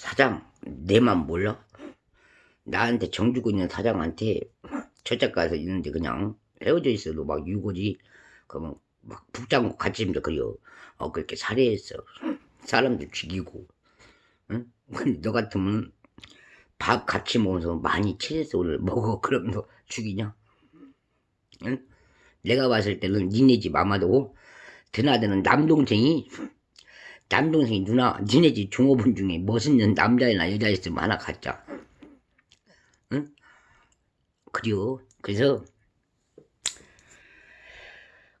사장 내맘 몰라? 나한테 정 주고 있는 사장한테 저짝 가서 있는데 그냥 헤어져 있어도 막 유고지 그러면 막 북장고 같이 입니다 그려 어 그렇게 살해했어 사람들 죽이고 응? 근데 너 같으면 밥 같이 먹으면서 많이 체해서 오늘 먹어 그럼 너 죽이냐? 응? 내가 봤을 때는 니네 집 아마도 드나드는 남동생이 남동생이 누나 니네 집 종업원 중에 멋있는 남자이나 여자 있으면 하나 갖자. 응? 그리고 그래서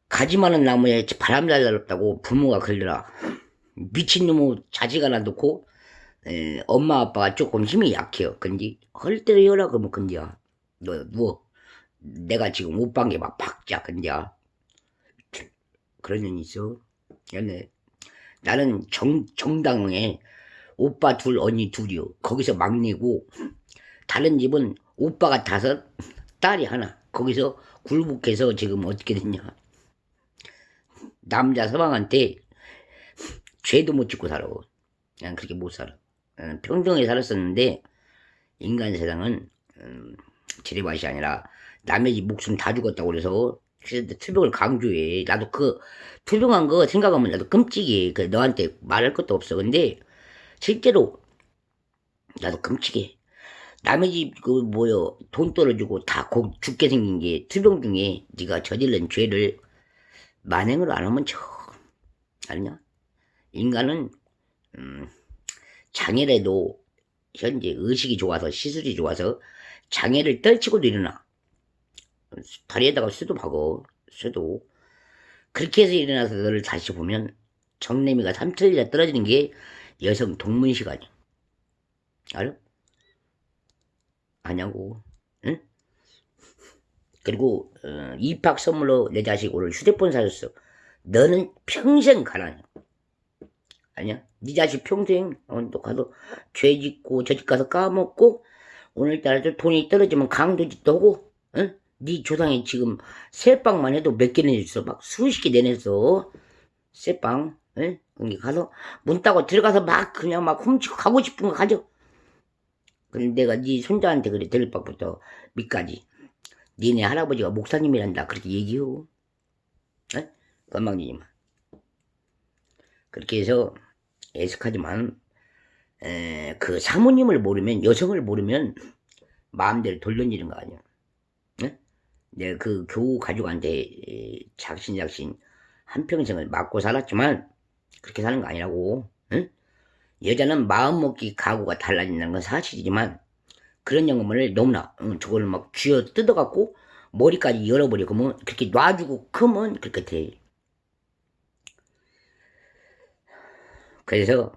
가지 많은 나무에 바람 잘 날렸다고 부모가 그러더라. 미친놈의 자식 하나 놓고 에, 엄마 아빠가 조금 힘이 약해요. 근데 헐 때로 해라 그러면 근데야 너 누워. 내가 지금 옷방에 막 박자 근데야. 그런 년이 있어. 근데 나는 정, 정당에 오빠 둘 언니 둘이요. 거기서 막내고 다른 집은 오빠가 다섯 딸이 하나. 거기서 굴복해서 지금 어떻게 됐냐. 남자 서방한테 죄도 못 짓고 살아. 난 그렇게 못 살아. 평등하게 살았었는데 인간 세상은 음, 지리밭이 아니라 남의 집 목숨 다 죽었다고 그래서 그래서 투병을 강조해. 나도 그 투병한 거 생각하면 나도 끔찍해. 그 너한테 말할 것도 없어. 근데 실제로 나도 끔찍해. 남의 집 그 뭐요? 돈 떨어주고 다 고, 죽게 생긴 게 투병 중에 네가 저질른 죄를 만행을 안 하면 저 아니냐? 인간은 음, 장애라도 현재 의식이 좋아서 시술이 좋아서 장애를 떨치고도 일어나 다리에다가 쇠도 박어. 쇠도. 그렇게 해서 일어나서 너를 다시 보면 정내미가 3천리라 떨어지는 게 여성 동문 시간이야. 알아? 아냐고. 응? 그리고 어, 입학 선물로 내 자식 오늘 휴대폰 사줬어. 너는 평생 가난해. 아니야? 네 자식 평생 어, 또 가서 죄 짓고 저 집 가서 까먹고 오늘따라 저 돈이 떨어지면 강도짓도 하고 응? 네 조상이 지금 새빵만 해도 몇개 내줬어 막 수십 개 내냈어 새빵 응? 거기 가서 문 따고 들어가서 막 그냥 막 훔치고 가고 싶은 거 가져 근데 내가 네 손자한테 그래 들박부터 밑까지 니네 할아버지가 목사님이란다 그렇게 얘기해요 에? 건방지지만 그렇게 해서 애석하지만 에, 그 사모님을 모르면 여성을 모르면 마음대로 돌던지는 거 아니야 에? 내가 그 교우 가족한테 에, 작신작신 한평생을 맞고 살았지만 그렇게 사는 거 아니라고 응? 여자는 마음먹기 각오가 달라진다는 건 사실이지만 그런 영감을 너무나 응, 저걸 막 쥐어 뜯어갖고 머리까지 열어버려 그러면 그렇게 놔주고 크면 그렇게 돼. 그래서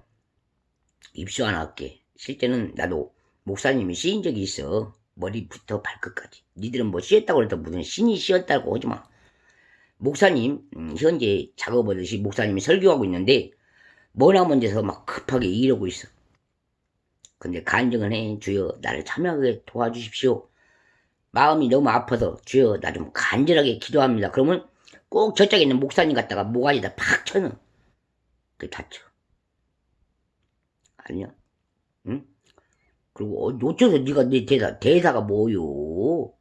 입수 안 할게. 실제는 나도 목사님이 씌인 적이 있어 머리부터 발끝까지 니들은 뭐 씌었다고 그래도 무슨 신이 씌었다고 하지마 목사님 음, 현재 작업하듯이 목사님이 설교하고 있는데 머나 먼데서 막 급하게 이러고 있어. 근데 간증을 해 주여 나를 참여하게 도와주십시오. 마음이 너무 아파서 주여 나 좀 간절하게 기도합니다. 그러면 꼭 저쪽에 있는 목사님 갖다가 모가지다 팍 쳐는 그 다쳐. 아니야? 응? 그리고 어, 어째서 네가 내 대사 대사가 뭐요?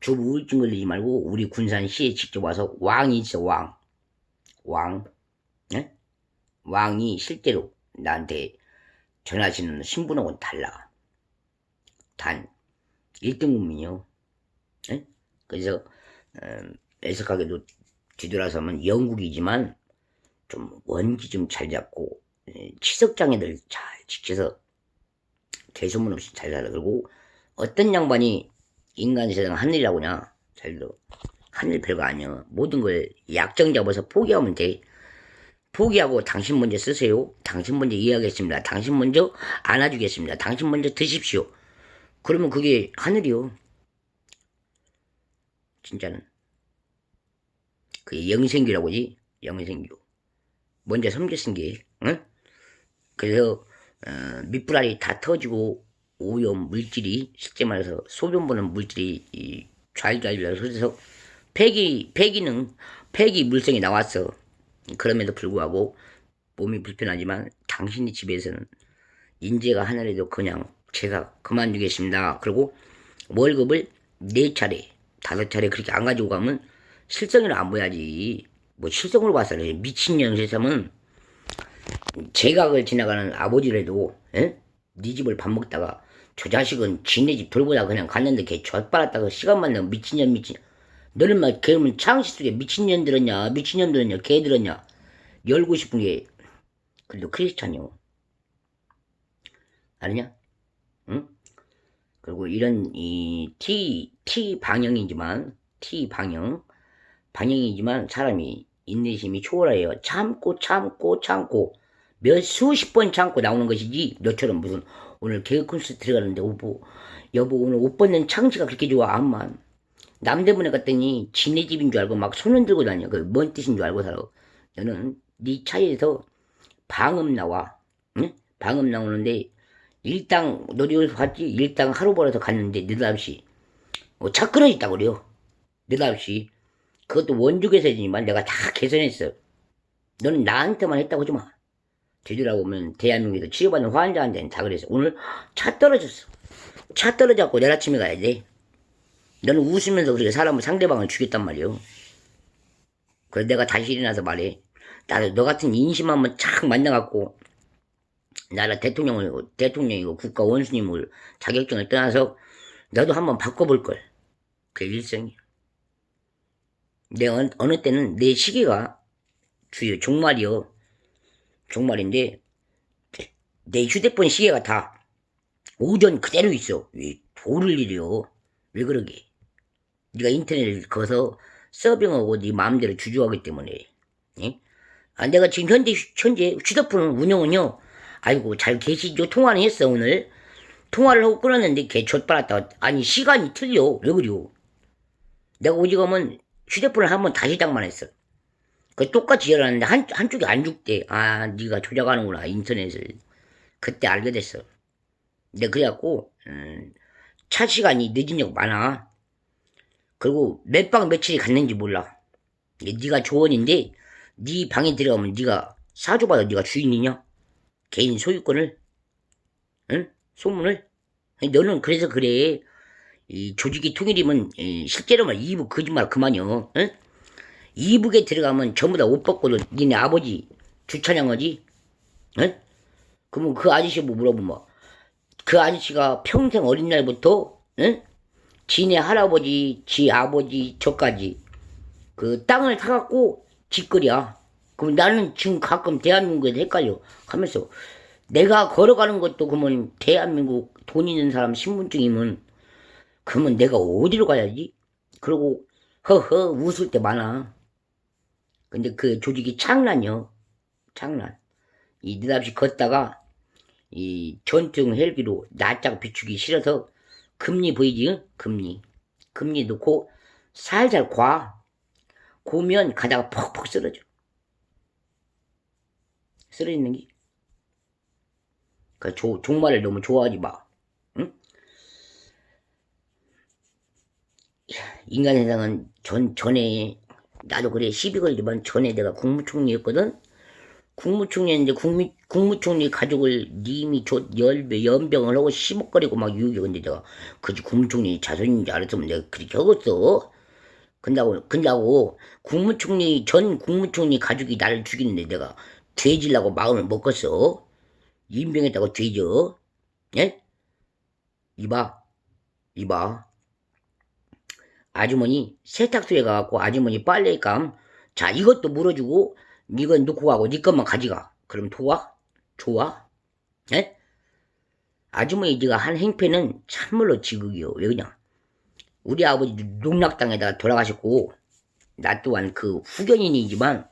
주 우울증 걸리지 말고 우리 군산시에 직접 와서 왕이 있어 왕. 왕. 네? 왕이 실제로 나한테 전하시는 신분하고는 달라. 단 1등 국민이요. 네? 그래서 음, 애석하게도 뒤돌아서면 영국이지만 좀 원기 좀 잘 잡고 에, 치석장애들 잘 지켜서 대소문 없이 잘 살아. 그리고 어떤 양반이 인간 세상 하늘이라고 냐 잘 들어. 하늘 별거 아니야. 모든 걸 약정 잡아서 포기하면 돼. 포기하고 당신 먼저 쓰세요. 당신 먼저 이해하겠습니다. 당신 먼저 안아주겠습니다. 당신 먼저 드십시오. 그러면 그게 하늘이요. 진짜는. 그게 영생규라고 하지. 영생규. 먼저 섬겼은 게, 응? 그래서, 어, 밑불알이 다 터지고, 오염 물질이, 실제 말해서 소변 보는 물질이, 이, 좌일좌일로 솟아서, 폐기, 폐기능, 폐기 물성이 나왔어. 그럼에도 불구하고 몸이 불편하지만 당신이 집에서는 인재가 하늘에도 그냥 제가 그만두겠습니다. 그리고 월급을 네 차례, 다섯 차례 그렇게 안 가지고 가면 실성을 안 보야지. 뭐 실성으로 그래. 미친년 세상은 제각을 지나가는 아버지라도 에? 네 집을 밥 먹다가 저 자식은 지네 집 돌보다 그냥 갔는데 걔 젖빨았다가 시간만 나면 미친년 미친. 너는 막 걔는 창시 속에 미친년 들었냐? 미친년 들었냐? 개 들었냐? 열고 싶은 게 그래도 크리스찬이요. 아니냐? 응? 그리고 이런 이 T T 방향이지만 T 방향 방향이지만 사람이 인내심이 초월해요 참고 참고 참고 몇 수십 번 참고 나오는 것이지 너처럼 무슨 오늘 개그 콘서트 들어가는데 오보 여보 오늘 옷 벗는 창시가 그렇게 좋아? 암만. 남대문에 갔더니 지네 집인 줄 알고 막 손 흔 들고 다녀. 그 뭔 뜻인 줄 알고 살아. 너는 네 차에서 방음 나와. 응? 방음 나오는데 일당 여기서 봤지? 일당 하루 벌어서 갔는데 느닷없이 뭐 차 끊어졌다고 그래요. 느닷없이 그것도 원주개세지만 내가 다 개선했어 너는 나한테만 했다고 하지 마 되돌아보면 대한민국에서 치료받는 환자한테는 다 그랬어. 오늘 차 떨어졌어. 차 떨어졌고 내일 아침에 가야 돼. 너는 웃으면서 그렇게 사람을 상대방을 죽였단 말이오. 그래서 내가 다시 일어나서 말해. 나도 너 같은 인심 한번 착 만나갖고 나라 대통령을 대통령이고 국가 원수님을 자격증을 떠나서 너도 한번 바꿔볼 걸. 그게 일성이야. 내가 어느, 어느 때는 내 시계가 주요 종말이요. 종말인데 내 휴대폰 시계가 다 오전 그대로 있어. 왜 도를 일이요? 왜 그러게? 네가 인터넷을 거서 서빙하고 네 마음대로 주주하기 때문에. 예? 아, 내가 지금 현재 휴- 현재 휴대폰 운영은요. 아이고 잘 계시죠? 통화는 했어 오늘. 통화를 하고 끊었는데 걔 좆빨았다. 아니 시간이 틀려. 왜 그래요? 내가 오지금은 휴대폰을 한 번 다시 장만했어. 그 똑같이 열었는데 한, 한쪽이 안 죽대. 아, 네가 조작하는구나, 인터넷을. 그때 알게 됐어. 근데 그래갖고, 음, 차 시간이 늦은 적 많아. 그리고 몇 방 며칠이 갔는지 몰라. 네가 조언인데, 네 방에 들어가면 네가 사주받아 네가 주인이냐? 개인 소유권을? 응? 소문을? 너는 그래서 그래. 이 조직이 통일이면 이, 실제로만 이부 거짓말 그만이요. 응? 이북에 들어가면 전부 다 옷 벗고도 니네 아버지 주차장하지? 응? 그러면 그 아저씨 뭐 물어보면 그 아저씨가 평생 어린 날부터 응? 지네 할아버지, 지 아버지, 저까지 그 땅을 사갖고 짓거리야. 그럼 나는 지금 가끔 대한민국에서 헷갈려. 하면서 내가 걸어가는 것도 그러면 대한민국 돈 있는 사람 신분증이면 그러면 내가 어디로 가야지? 그러고 허허 웃을 때 많아. 근데 그 조직이 창란이요. 창란. 이 느닷없이 걷다가 이 전투용 헬기로 낯짝 비추기 싫어서 금리 보이지? 응? 금리. 금리 놓고 살살 과. 고면 가다가 퍽퍽 쓰러져. 쓰러지는 게. 그 조, 종말을 너무 좋아하지 마. 인간 세상은 전, 전에 나도 그래 시비 걸리면 전에 내가 국무총리였거든. 국무총리인데 국무 국무총리 가족을 님이 조 열배 연병을 하고 시먹거리고 막 유혹해 근데 내가 그지 국무총리 자손인 줄 알았으면 내가 그렇게 하겠어. 근다고 근다고 국무총리 전 국무총리 가족이 나를 죽이는데 내가 죄질라고 마음을 먹겠어. 인병했다고 죄져. 예? 이봐 이봐. 아주머니 세탁소에 가갖고 아주머니 빨래감 자 이것도 물어주고 이건 놓고 가고 네 것만 가져가 그럼 좋아? 좋아? 예? 아주머니 네가 한 행패는 참말로 지극이요 왜 그냥 우리 아버지도 농락당에다 돌아가셨고 나 또한 그 후견인이지만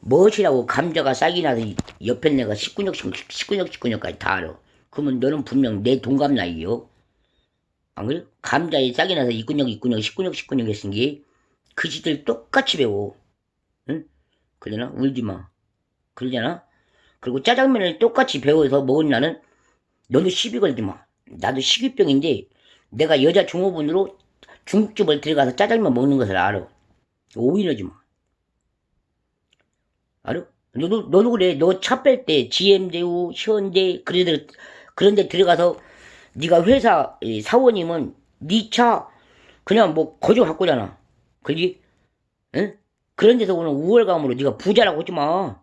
무엇이라고 감자가 싹이 나서 옆에 내가 19년 19년 19년까지 다 알아 그러면 너는 분명 내 동갑 나이요 안 그래? 감자에 싹이 나서 이근육 이근육 십근육 십근육 했으니 그 시들 똑같이 배워. 응? 그러잖아? 울지 마. 그러잖아? 그리고 짜장면을 똑같이 배워서 먹은 나는 너도 시비 걸지 마. 나도 식이병인데 내가 여자 종업원으로 중국집을 들어가서 짜장면 먹는 것을 알아. 오인하지 마. 알아? 너도, 너도 그래. 너 차 뺄 때 GM대우, 현대, 그래들, 그런데 들어가서 네가 회사 이 사원이면 네 차 그냥 뭐 거저 갖고 잖아. 그지? 응? 그런 데서 오는 우월감으로 네가 부자라고 하지 마.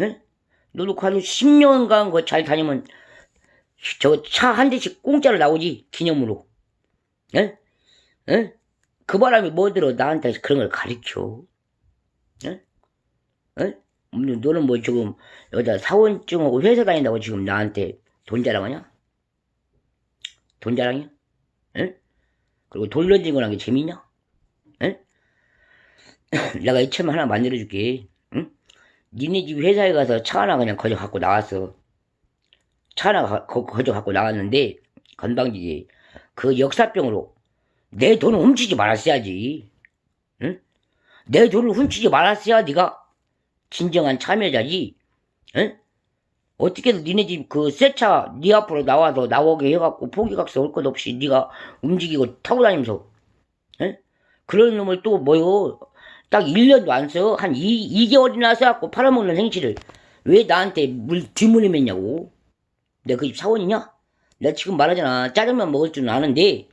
응? 너도 가도 10년간 그 잘 다니면 저 차 한 대씩 공짜로 나오지 기념으로. 응? 응? 그 바람에 뭐 들어 나한테 그런 걸 가르쳐. 응? 응? 음, 너는 뭐 지금 여자 사원증하고 회사 다닌다고 지금 나한테 돈 자랑하냐? 돈 자랑이야? 응? 그리고 돈 던진 거란 게 재밌냐? 응? 내가 이참에 하나 만들어줄게. 응? 니네 집 회사에 가서 차 하나 그냥 거저 갖고 나왔어. 차 하나 가, 거, 거저 갖고 나왔는데 건방지게 그 역사병으로 내 돈을 훔치지 말았어야지. 응? 내 돈을 훔치지 말았어야 네가 진정한 참여자지. 응? 어떻게든 니네 집 그 새차네 앞으로 나와서 나오게 해갖고 포기각서 올것 없이 네가 움직이고 타고 다니면서 응? 그런 놈을 또 뭐요 딱 1년도 안 써. 한 2, 2개월이나 써갖고 팔아먹는 행실을 왜 나한테 물 뒷물림했냐고. 내가 그 집 사원이냐? 내가 지금 말하잖아. 짜장면 먹을 줄은 아는데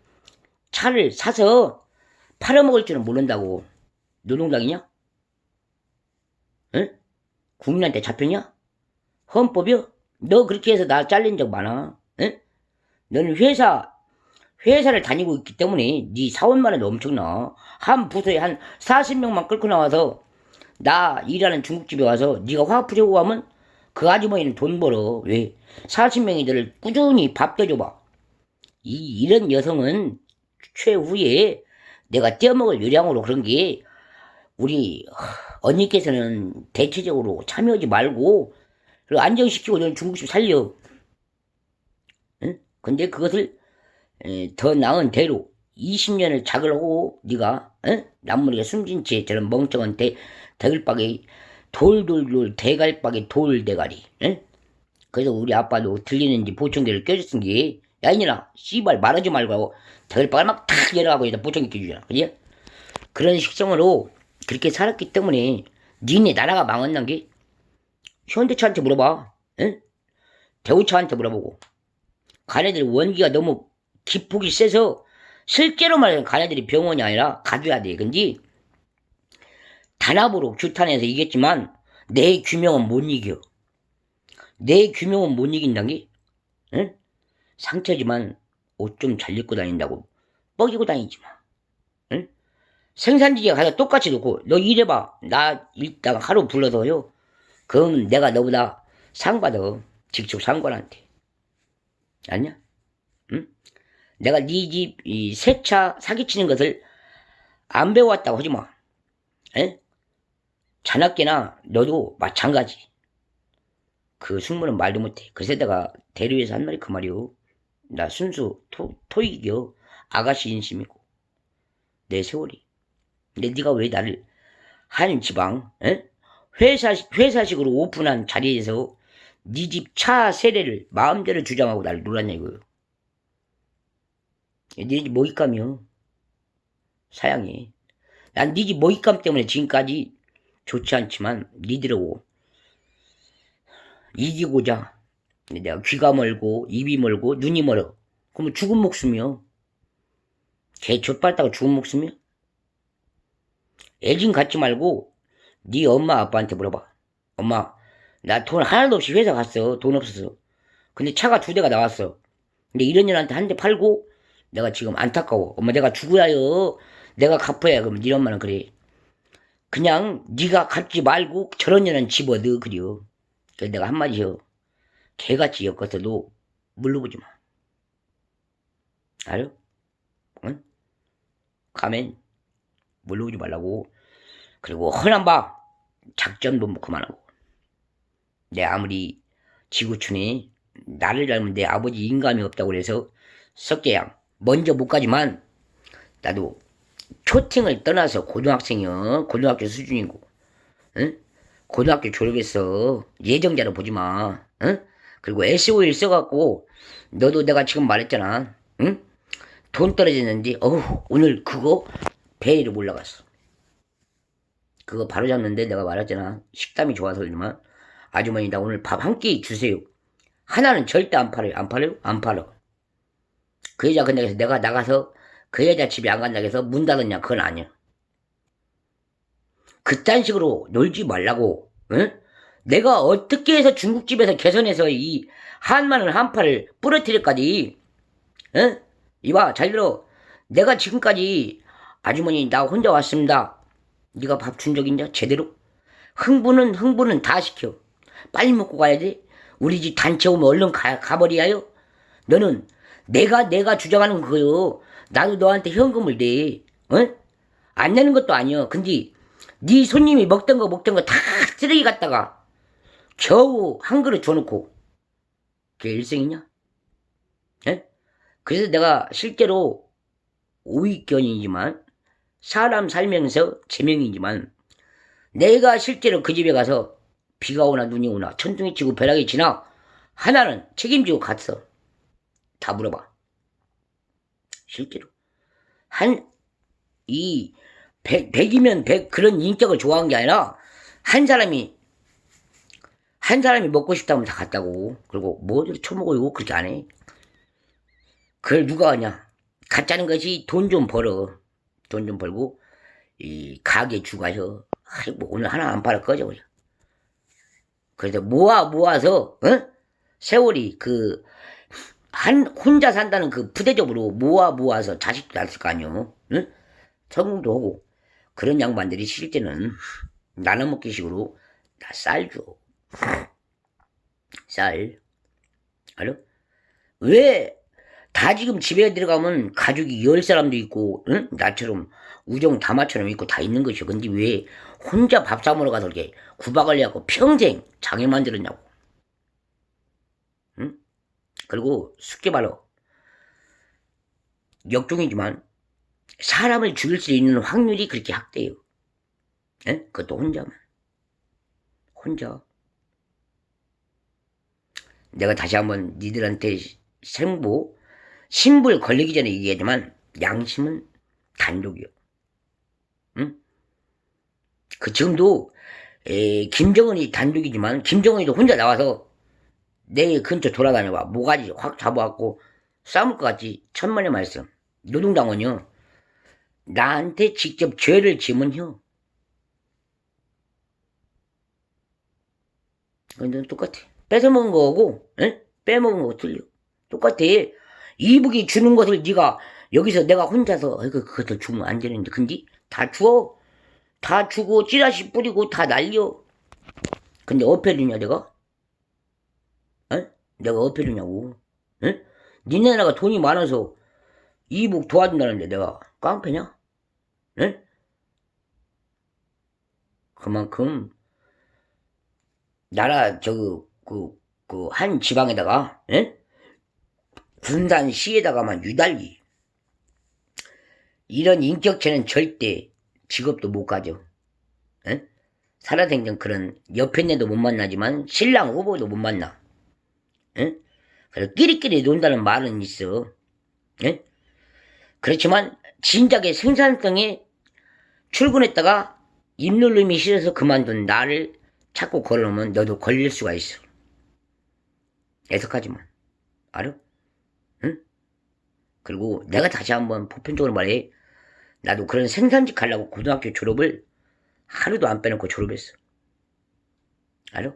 차를 사서 팔아먹을 줄은 모른다고. 노동당이냐? 응? 국민한테 잡혔냐? 헌법이요? 너 그렇게 해서 나 잘린 적 많아. 응? 너는 회사 회사를 다니고 있기 때문에 네 사원만은 엄청나. 한 부서에 한 40명만 끌고 나와서 나 일하는 중국집에 와서 네가 화 푸려고 하면 그 아주머니는 돈 벌어. 왜? 40명이 너를 꾸준히 밥 떠줘봐. 이, 이런 여성은 최후에 내가 떼어먹을 요량으로 그런 게 우리 언니께서는 대체적으로 참여하지 말고 그리고 안정시키고 너는 중국집 살려. 응? 근데 그것을 에, 더 나은 대로 20년을 작을 하고 네가 응? 남무리가 숨진 채 저런 멍청한 대 대글박이 돌돌돌 대갈박이 돌대가리 응? 그래서 우리 아빠도 들리는지 보청기를 껴줬은 게 야 이년아 씨발 말하지 말고 대글박을 막탁 열어가고 여기다 보청기 껴주잖아 그지? 그런 식성으로 그렇게 살았기 때문에 니네 나라가 망한다는 게 현대차한테 물어봐 응? 대우차한테 물어보고 가네들 원기가 너무 기폭이 세서 실제로 말하면 가네들이 병원이 아니라 가둬야 돼. 근데 단합으로 규탄해서 이겼지만 내 규명은 못 이겨. 내 규명은 못 이긴다는 게 응? 상처지만 옷 좀 잘 입고 다닌다고 뻐기고 다니지 마. 응? 생산지에 가서 똑같이 놓고 너 일해봐. 나 일다가 하루 불러서요. 그럼 내가 너보다 상 받아. 직접 상관한테. 아니야? 응? 내가 네 집 이 세차 사기치는 것을 안 배워왔다고 하지 마. 에? 자나깨나 너도 마찬가지. 그 숙모는 말도 못해. 그래서 내가 대류에서 한 말이 그 말이오. 나 순수 토, 토익이요. 아가씨 인심이고. 내 세월이. 근데 네가 왜 나를 한 지방 에? 회사 회사식으로 오픈한 자리에서 네 집 차 세례를 마음대로 주장하고 나를 놀았냐 이거요. 네집 모익감이요. 사양이. 난 네 집 모익감 때문에 지금까지 좋지 않지만 니들하고 이기고자 내가 귀가 멀고 입이 멀고 눈이 멀어. 그러면 죽은 목숨이요. 개 좆발다가 죽은 목숨이요. 애진 갖지 말고 네 엄마 아빠한테 물어봐. 엄마 나 돈 하나도 없이 회사 갔어. 돈 없어서. 근데 차가 두 대가 나왔어. 근데 이런 년한테 한 대 팔고 내가 지금 안타까워. 엄마 내가 죽어야요. 내가 갚아야. 그러면 네 엄마는 그래. 그냥 네가 갚지 말고 저런 년은 집어넣어 그려. 그래서 내가 한마디 해. 개같이 엮어서도 물러보지 마. 알아? 응? 가면 물러오지 말라고. 그리고 허난 바 작전도 뭐 그만하고. 내 아무리 지구촌에 나를 닮은 내 아버지 인감이 없다고 그래서 석계양 먼저 못 가지만 나도 초팅을 떠나서 고등학생이요 고등학교 수준이고 응? 고등학교 졸업했어 예정자로 보지 마 응? 그리고 SOL 써갖고 너도 내가 지금 말했잖아 응? 돈 떨어지는데 어우 오늘 그거 배 위로 올라갔어 그거 바로 잡는데 내가 말했잖아. 식담이 좋아서 그러지만 아주머니 나 오늘 밥 한 끼 주세요. 하나는 절대 안 팔아요. 안 팔아요? 안 팔아. 그 여자 근데 내가 나가서 그 여자 집에 안 간다고 해서 문 닫았냐? 그건 아니야. 그딴 식으로 놀지 말라고. 응? 내가 어떻게 해서 중국집에서 개선해서 이 한마늘 한 팔을 부러뜨릴까지 응? 이봐 잘 들어 내가 지금까지 아주머니 나 혼자 왔습니다 네가 밥 준 적 있냐? 제대로? 흥분은 흥분은 다 시켜. 빨리 먹고 가야지. 우리 집 단체 오면 얼른 가, 가버리야요. 너는 내가 내가 주장하는 거요. 나도 너한테 현금을 내. 응? 안 내는 것도 아니야 근데 네 손님이 먹던 거 먹던 거 다 쓰레기 갖다가 겨우 한 그릇 줘놓고. 그게 일생이냐? 예? 그래서 내가 실제로 오익견이지만 사람 살면서 제명이지만 내가 실제로 그 집에 가서 비가 오나 눈이 오나 천둥이 치고 벼락이 치나 하나는 책임지고 갔어. 다 물어봐. 실제로 한 이 백, 백이면 백 그런 인격을 좋아한 게 아니라 한 사람이 한 사람이 먹고 싶다면 다 갔다고. 그리고 뭐들 처먹어요. 그렇게 안 해. 그걸 누가 하냐. 가짜는 것이 돈 좀 벌어. 돈 좀 벌고, 이, 가게 주가서, 아이고, 오늘 하나 안 팔아 꺼져, 그래. 그래서 모아, 모아서, 어? 세월이 그, 한, 혼자 산다는 그 부대적으로 모아, 모아서 자식도 낳을 거 아니요. 응? 성공도 하고. 그런 양반들이 실제는 나눠 먹기 식으로 다쌀 줘. 쌀. 알아? 왜, 다 지금 집에 들어가면 가족이 열 사람도 있고, 응? 나처럼, 우정 다마처럼 있고 다 있는 것이요. 근데 왜 혼자 밥 사 먹으러 가서 이렇게 구박을 해갖고 평생 장애 만 들었냐고. 응? 그리고 쉽게 말로, 역종이지만, 사람을 죽일 수 있는 확률이 그렇게 학대요. 예? 그것도 혼자만. 혼자. 내가 다시 한번 니들한테 생보, 신불 걸리기 전에 얘기하지만 양심은 단독이요. 응? 그 지금도 에, 김정은이 단독이지만 김정은이도 혼자 나와서 내 근처 돌아다녀봐. 모가지 확 잡아갖고 싸울 것 같지. 천만의 말씀. 노동당원이요. 나한테 직접 죄를 지면요. 근데 똑같아. 뺏어먹은 거하고 에? 빼먹은 거하고 틀려. 똑같아. 이북이 주는 것을 네가 여기서 내가 혼자서 아이고 그것도 주면 안 되는데 근데 다 주어. 다 주고 찌라시 뿌리고 다 날려. 근데 어패주냐 내가? 에? 내가 어패주냐고. 에? 니네나가 돈이 많아서 이북 도와준다는데 내가 깡패냐? 에? 그만큼 나라 저그 그한 지방에다가 에? 군산시에다가만 유달리 이런 인격체는 절대 직업도 못 가져. 에? 살아생전 그런 옆에 내도 못 만나지만 신랑 후보도 못 만나. 에? 그래서 끼리끼리 논다는 말은 있어. 에? 그렇지만 진작에 생산성에 출근했다가 입눌름이 싫어서 그만둔 나를 자꾸 걸어놓으면 너도 걸릴 수가 있어. 애석하지만. 알아? 응? 그리고 내가 다시 한번 보편적으로 말해. 나도 그런 생산직 하려고 고등학교 졸업을 하루도 안 빼놓고 졸업했어. 알아?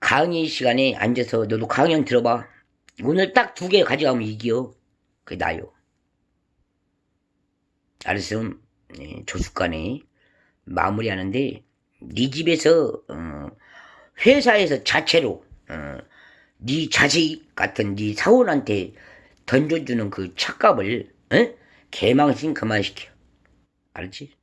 강의 시간에 앉아서 너도 강연 들어봐. 오늘 딱 두 개 가져가면 이겨. 그게 나요. 알았음, 네, 조숙간에 마무리하는데 네 집에서 어, 회사에서 자체로 어, 네 자식 같은 네 사원한테 던져주는 그 착각을 어? 개망신 그만시켜. 알았지?